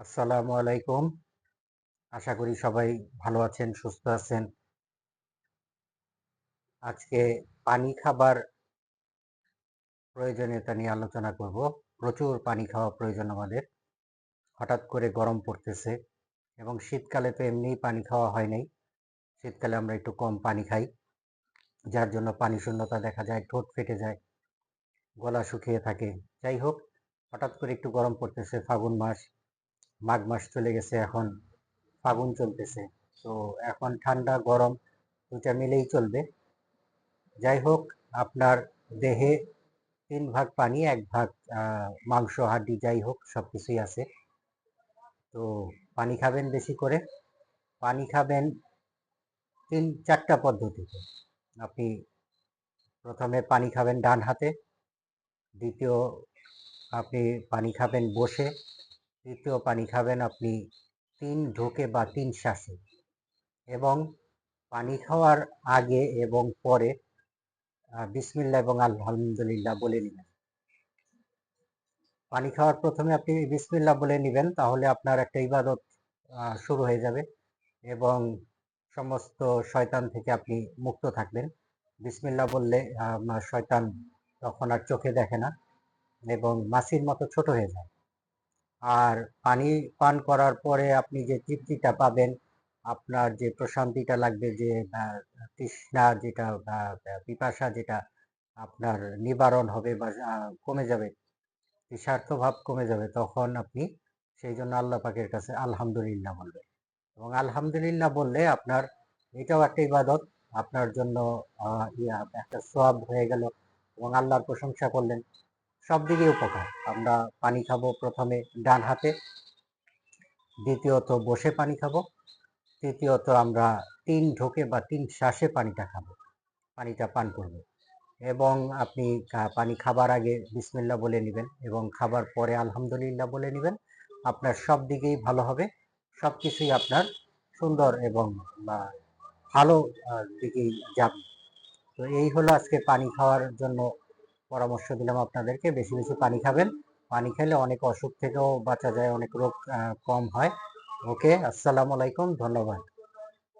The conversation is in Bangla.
আসসালামু আলাইকুম। আশা করি সবাই ভালো আছেন, সুস্থ আছেন। আজকে পানি খাবার প্রয়োজনীয়তা নিয়ে আলোচনা করব। প্রচুর পানি খাওয়া প্রয়োজন আমাদের। হঠাৎ করে গরম পড়তেছে এবং শীতকালে তো এমনিই পানি খাওয়া হয় নাই। শীতকালে আমরা একটু কম পানি খাই, যার জন্য পানি শূন্যতা দেখা যায়, ঠোঁট ফেটে যায়, গলা শুকিয়ে থাকে। যাই হোক, হঠাৎ করে একটু গরম পড়তেছে, ফাগুন মাস। মাঘ মাস চলে গেছে, এখন ফাগুন চলতেছে। তো এখন ঠান্ডা, গরম দুটা মিলেই চলবে। যাই হোক, আপনার দেহে তিন ভাগ পানি, এক ভাগ মাংস, হাড্ডি, যাই হোক সব কিছুই আছে। তো পানি খাবেন বেশি করে। পানি খাবেন তিন, চারটা পদ্ধতিতে। আপনি প্রথমে পানি খাবেন ডান হাতে, দ্বিতীয় আপনি পানি খাবেন বসে। তৃতীয় পানি খাবেন আপনি তিন ঢোকে বা তিন শ্বাসে। এবং পানি খাওয়ার আগে এবং পরে বিসমিল্লা এবং আলহামদুলিল্লাহ বলে নেবেন। পানি খাওয়ার প্রথমে আপনি বিসমিল্লা বলে নেবেন, তাহলে আপনার একটা ইবাদত শুরু হয়ে যাবে এবং সমস্ত শয়তান থেকে আপনি মুক্ত থাকবেন। বিসমিল্লা বললে শয়তান তখন আর চোখে দেখে না এবং মাসির মতো ছোট হয়ে যায়। আর পানি পান করার পরে আপনি যে তৃপ্তিটা পাবেন, আপনার যে প্রশান্তিটা লাগবে, যে তৃষ্ণা যেটা পিপাসা যেটা আপনার নিবারণ হবে বা কমে যাবে তৃষার্থভাব কমে যাবে, তখন আপনি সেই জন্য আল্লাহ পাকের কাছে আলহামদুলিল্লাহ বলবেন। এবং আলহামদুলিল্লাহ বললে আপনার, এটাও একটা ইবাদত, আপনার জন্য একটা সব হয়ে গেল এবং আল্লাহর প্রশংসা করলেন। সব দিকে উপকার। আমরা পানি খাব প্রথমে ডান হাতে, দ্বিতীয়ত বসে পানি খাব, তৃতীয়ত আমরা তিন ঢোকে বা তিন শ্বাসে পানিটা খাব, পানিটা পান করব। এবং আপনি পানি খাবার আগে বিসমিল্লা বলে নেবেন এবং খাবার পরে আলহামদুলিল্লাহ বলে নেবেন। আপনার সব দিকেই ভালো হবে, সব কিছুই আপনার সুন্দর এবং ভালো দিকেই যাবে। তো এই হলো আজকে পানি খাওয়ার জন্য পরামর্শ দিলাম আপনাদেরকে, বেশি বেশি পানি খাবেন। পানি খেলে অনেক অসুখ থেকেও বাঁচা যায়, অনেক রোগ কম হয়। ওকে আসসালামু আলাইকুম, ধন্যবাদ।